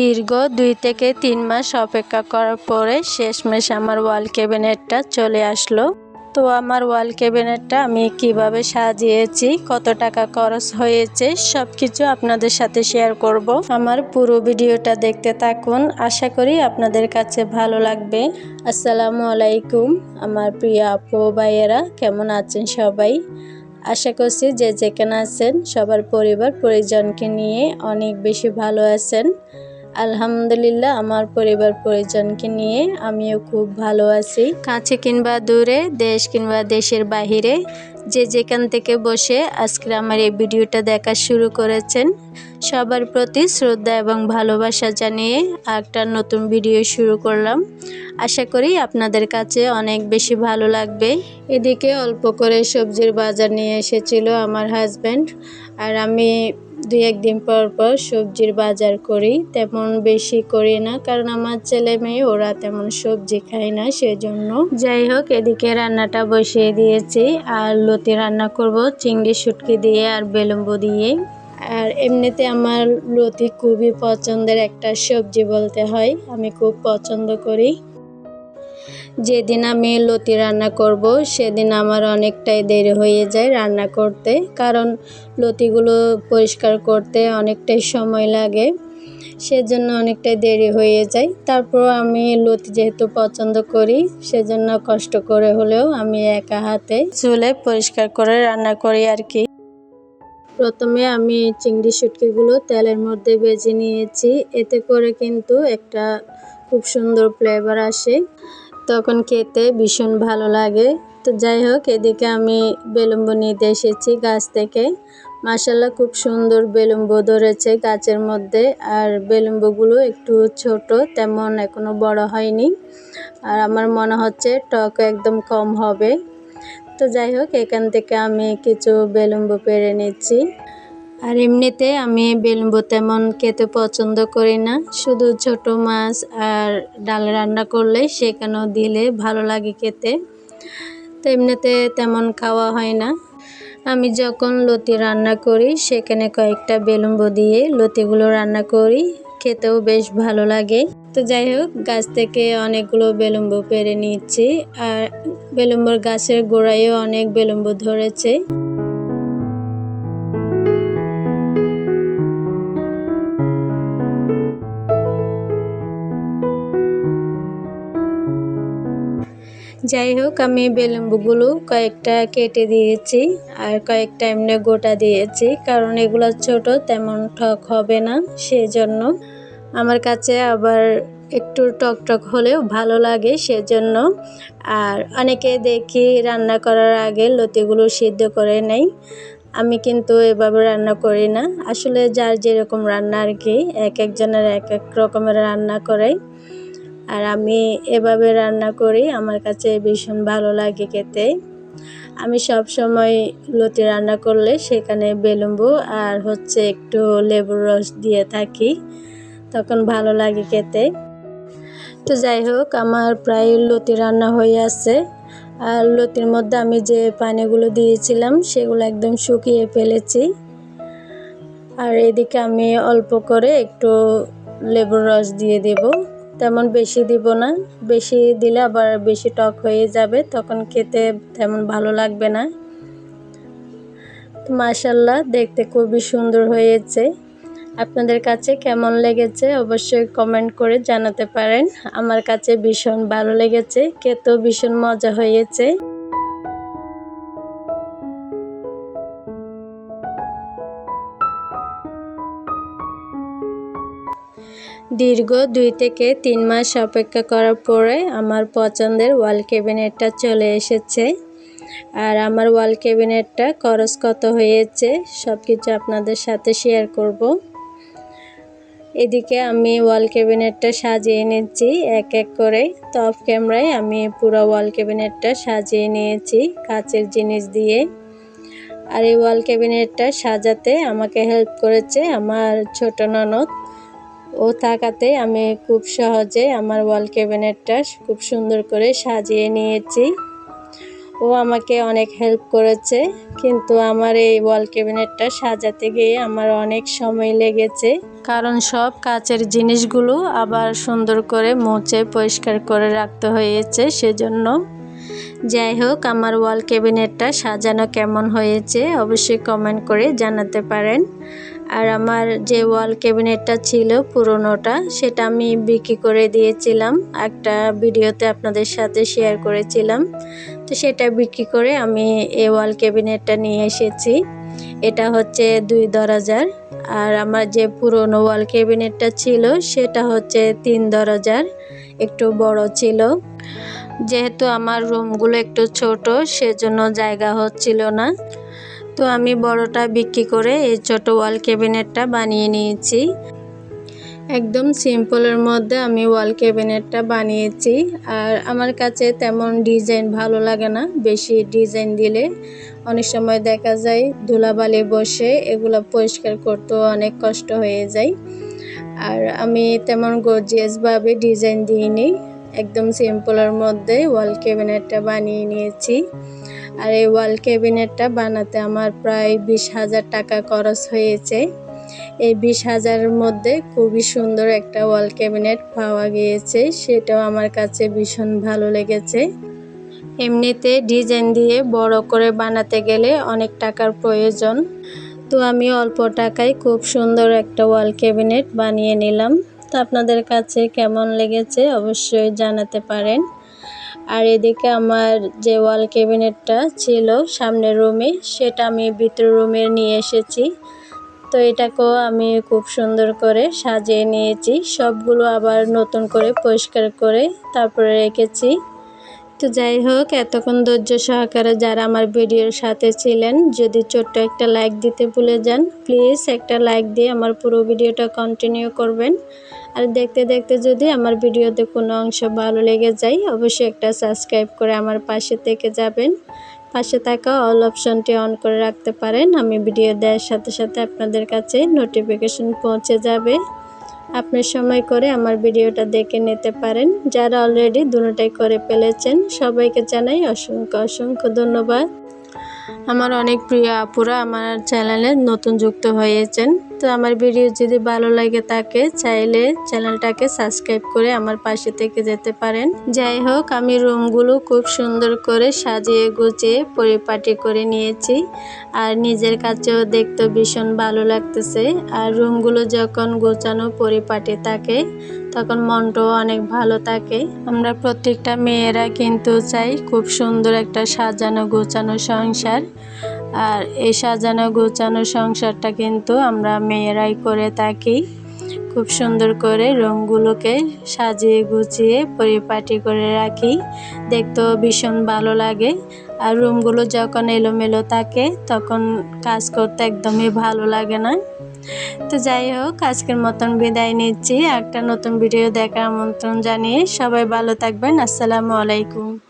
দীর্ঘ দুই থেকে তিন মাস অপেক্ষা করার পরে শেষমেশ আমার ওয়াল ক্যাবিনেটটা চলে আসলো। তো আমার ওয়াল ক্যাবিনেটটা আমি কীভাবে সাজিয়েছি, কত টাকা খরচ হয়েছে সব কিছু আপনাদের সাথে শেয়ার করব। আমার পুরো ভিডিওটা দেখতে থাকুন। আশা করি আপনাদের কাছে ভালো লাগবে। আসসালামু আলাইকুম, আমার প্রিয় আপু ভাইয়েরা, কেমন আছেন সবাই? আশা করছি যে যেখানে আছেন, সবার পরিবার, পরিজনকে নিয়ে অনেক বেশি ভালো আছেন। আলহামদুলিল্লাহ, আমার পরিবার পরিজনকে নিয়ে আমিও খুব ভালো আছি। কাছে কিংবা দূরে, দেশ কিংবা দেশের বাহিরে, যে যেখান থেকে বসে আজকে আমার এই ভিডিওটা দেখা শুরু করেছেন, সবার প্রতি শ্রদ্ধা এবং ভালোবাসা জানিয়ে একটা নতুন ভিডিও শুরু করলাম। আশা করি আপনাদের কাছে অনেক বেশি ভালো লাগবে। এদিকে অল্প করে সবজির বাজার নিয়ে এসেছিল আমার হাজব্যান্ড আর আমি দুই একদিন পর পর সবজির বাজার করি, তেমন বেশি করি না, কারণ আমার ছেলে মেয়ে, ওরা তেমন সবজি খায় না, সেজন্য। যাই হোক, এদিকে রান্নাটা বসিয়ে দিয়েছি, আর লতি রান্না করব, চিংড়ি শুটকি দিয়ে আর বেলুম্বু দিয়ে। আর এমনিতে আমার লতি খুবই পছন্দের একটা সবজি বলতে হয়, আমি খুব পছন্দ করি। যেদিন আমি লতি রান্না করব, সেদিন আমার অনেকটাই দেরি হয়ে যায় রান্না করতে, কারণ লতিগুলো পরিষ্কার করতে অনেকটাই সময় লাগে, সেজন্য অনেকটাই দেরি হয়ে যায়। তারপর আমি লতি যেহেতু পছন্দ করি, সেজন্য কষ্ট করে হলেও আমি একা হাতে চুলে পরিষ্কার করে রান্না করি আর কি। প্রথমে আমি চিংড়ি শুটকিগুলো তেলের মধ্যে বেজে নিয়েছি, এতে করে কিন্তু একটা খুব সুন্দর ফ্লেভার আসে। তখন খেতে ভীষণ ভালো লাগে। তো যাই হোক, এদিকে আমি বেলুম্বু নিতে এসেছি গাছ থেকে। মাসাল্লাহ খুব সুন্দর বেলুম্বু ধরেছে গাছের মধ্যে। আর বেলুম্বুগুলো একটু ছোট, তেমন এখনও বড় হয়নি। আর আমার মনে হচ্ছে টক একদম কম হবে। তো যাই হোক, এখান থেকে আমি কিছু বেলুম্বু পেরে নিচ্ছি। আর এমনিতে আমি বেলুম্বু তেমন খেতে পছন্দ করি না। শুধু ছোট মাছ আর ডাল রান্না করলে সেখানেও দিলে ভালো লাগে খেতে। তো এমনিতে তেমন খাওয়া হয় না। আমি যখন লতি রান্না করি, সেখানে কয়েকটা বেলুম্বু দিয়ে লতিগুলো রান্না করি, খেতেও বেশ ভালো লাগে। তো যাই হোক, গাছ থেকে অনেকগুলো বেলুম্বু পেরে নিচ্ছি। আর বেলুম্বুর গাছের গোড়ায়ও অনেক বেলুম্বু ধরেছে। যাই হোক আমি বেলুম্বুগুলো কয়েকটা কেটে দিয়েছি আর কয়েকটা এমনি গোটা দিয়েছি। কারণ এগুলো ছোট, তেমন ঠক হবে না। সেই জন্য আমার কাছে আবার একটু টক টক হলেও ভালো লাগে সেজন্য। আর অনেকে দেখি রান্না করার আগে লতিগুলো সিদ্ধ করে নেই আমি কিন্তু এভাবে রান্না করি না। আসলে যার যেরকম রান্না আর কি, এক একজনের এক এক রকমের রান্না করে। আর আমি এভাবে রান্না করি, আমার কাছে ভীষণ ভালো লাগে খেতে। আমি সব সময় লতি রান্না করলে সেখানে বেলুম্বু আর হচ্ছে একটু লেবুর রস দিয়ে থাকি, তখন ভালো লাগে খেতে। তো যাই হোক, আমার প্রায় লতি রান্না হয়ে আছে। আর লতির মধ্যে আমি যে পানিগুলো দিয়েছিলাম, সেগুলো একদম শুকিয়ে ফেলেছি। আর এদিকে আমি অল্প করে একটু লেবুর রস দিয়ে দেব। তেমন বেশি দিব না। বেশি দিলে আবার বেশি টক হয়ে যাবে, তখন খেতে তেমন ভালো লাগবে না। তো মাসাল্লাহ দেখতে খুবই সুন্দর হয়েছে। আপনাদের কাছে কেমন লেগেছে অবশ্যই কমেন্ট করে জানাতে পারেন। আমার কাছে ভীষণ ভালো লেগেছে, খেতেও ভীষণ মজা হয়েছে। দীর্ঘ দুই থেকে তিন মাস অপেক্ষা করার পরে আমার পছন্দের ওয়াল ক্যাবিনেটটা চলে এসেছে। আর আমার ওয়াল ক্যাবিনেটটা খরচ কত হয়েছে সব কিছু আপনাদের সাথে শেয়ার করব। এদিকে আমি ওয়াল ক্যাবিনেটটা সাজিয়ে নিচ্ছি এক এক করে। অফ ক্যামেরায় আমি পুরো ওয়াল ক্যাবিনেটটা সাজিয়ে নিয়েছি কাচের জিনিস দিয়ে। আর এই ওয়াল ক্যাবিনেটটা সাজাতে আমাকে হেল্প করেছে আমার ছোট ননদ। ও থাকাতে আমি খুব সহজে আমার ওয়াল ক্যাবিনেটটা খুব সুন্দর করে সাজিয়ে নিয়েছি। ও আমাকে অনেক হেল্প করেছে, কিন্তু আমার এই ওয়াল ক্যাবিনেটটা সাজাতে গিয়ে আমার অনেক সময় লেগেছে। কারণ সব কাচের জিনিসগুলো আবার সুন্দর করে মুছে পরিষ্কার করে রাখতে হয়েছে, সেজন্য। যাই হোক, আমার ওয়াল ক্যাবিনেটটা সাজানো কেমন হয়েছে অবশ্যই কমেন্ট করে জানাতে পারেন। আর আমার যে ওয়াল ক্যাবিনেটটা ছিল পুরোনোটা, সেটা আমি বিক্রি করে দিয়েছিলাম। একটা ভিডিওতে আপনাদের সাথে শেয়ার করেছিলাম। তো সেটা বিক্রি করে আমি এই ওয়াল ক্যাবিনেটটা নিয়ে এসেছি। এটা হচ্ছে দুই দরজার। আর আমার যে পুরনো ওয়াল ক্যাবিনেটটা ছিল, সেটা হচ্ছে তিন দরজার। একটু বড় ছিল। যেহেতু আমার রুমগুলো একটু ছোট, সেজন্য জায়গা হচ্ছিল না। তো আমি বড়টা বিক্রি করে এই ছোট ওয়াল ক্যাবিনেটটা বানিয়ে নিয়েছি। একদম সিম্পলের মধ্যে আমি ওয়াল ক্যাবিনেটটা বানিয়েছি। আর আমার কাছে তেমন ডিজাইন ভালো লাগে না, বেশি ডিজাইন দিলে অনেক সময় দেখা যায় ধুলাবালি বসে এগুলো পরিষ্কার করতেও অনেক কষ্ট হয়ে যায়। আর আমি তেমন গর্জিয়াসভাবে ডিজাইন দিইনি, একদম সিম্পলের মধ্যে ওয়াল ক্যাবিনেটটা বানিয়ে নিয়েছি। আর এই ওয়াল ক্যাবিনেটটা বানাতে আমার প্রায় বিশ হাজার টাকা খরচ হয়েছে। এই বিশ হাজারের মধ্যে খুবই সুন্দর একটা ওয়াল ক্যাবিনেট পাওয়া গিয়েছে, সেটাও আমার কাছে ভীষণ ভালো লেগেছে। এমনিতে ডিজাইন দিয়ে বড় করে বানাতে গেলে অনেক টাকার প্রয়োজন। তো আমি অল্প টাকায় খুব সুন্দর একটা ওয়াল ক্যাবিনেট বানিয়ে নিলাম। তো আপনাদের কাছে কেমন লেগেছে অবশ্যই জানাতে পারেন। আর এদিকে আমার যে ওয়াল ক্যাবিনেটটা ছিল সামনের রুমে, সেটা আমি ভিতর রুমে নিয়ে এসেছি। তো এটাকেও আমি খুব সুন্দর করে সাজিয়ে নিয়েছি। সবগুলো আবার নতুন করে পরিষ্কার করে তারপরে রেখেছি। তো যাই হোক, এতক্ষণ ধৈর্য সহকারে যারা আমার ভিডিওর সাথে ছিলেন, যদি ছোট্ট একটা লাইক দিতে ভুলে যান, প্লিজ একটা লাইক দিয়ে আমার পুরো ভিডিওটা কন্টিনিউ করবেন। আর দেখতে দেখতে যদি আমার ভিডিওতে কোনো অংশ ভালো লেগে যায়, অবশ্যই একটা সাবস্ক্রাইব করে আমার পাশে থেকে যাবেন। পাশে থাকা অল অপশনটি অন করে রাখতে পারেন। আমি ভিডিও দেওয়ার সাথে সাথে আপনাদের কাছে নোটিফিকেশন পৌঁছে যাবে। আপনি সময় করে আমার ভিডিওটা দেখে নিতে পারেন। যারা অলরেডি দুটাই করে ফেলেছেন, সবাইকে জানাই অসংখ্য অসংখ্য ধন্যবাদ। আমার অনেক প্রিয় আপুরা আমার চ্যানেলে নতুন যুক্ত হয়েছেন। তো আমার ভিডিও যদি ভালো লাগে থাকে চাইলে চ্যানেলটাকে সাবস্ক্রাইব করে আমার পাশে থেকে যেতে পারেন। যাই হোক, আমি রুমগুলো খুব সুন্দর করে সাজিয়ে গুছিয়ে পরিপাটি করে নিয়েছি। আর নিজের কাছেও দেখতে ভীষণ ভালো লাগতেছে। আর রুমগুলো যখন গোছানো পরিপাটি থাকে, তখন মনটাও অনেক ভালো থাকে। আমরা প্রত্যেকটা মেয়েরা কিন্তু চাই খুব সুন্দর একটা সাজানো গোছানো সংসার। আর এই সাজানো গোছানো সংসারটা কিন্তু আমরা মেয়েরাই করে থাকি। খুব সুন্দর করে রঙগুলোকে সাজিয়ে গুছিয়ে পরিপাটি করে রাখি। দেখতেও ভীষণ ভালো লাগে। আর রুমগুলো যখন এলোমেলো থাকে, তখন কাজ করতে একদমই ভালো লাগে না। তো যাই হোক, আজকের মতন বিদায় নিচ্ছি। একটা নতুন ভিডিও দেখার আমন্ত্রণ জানিয়ে সবাই ভালো থাকবেন। আসসালামু আলাইকুম।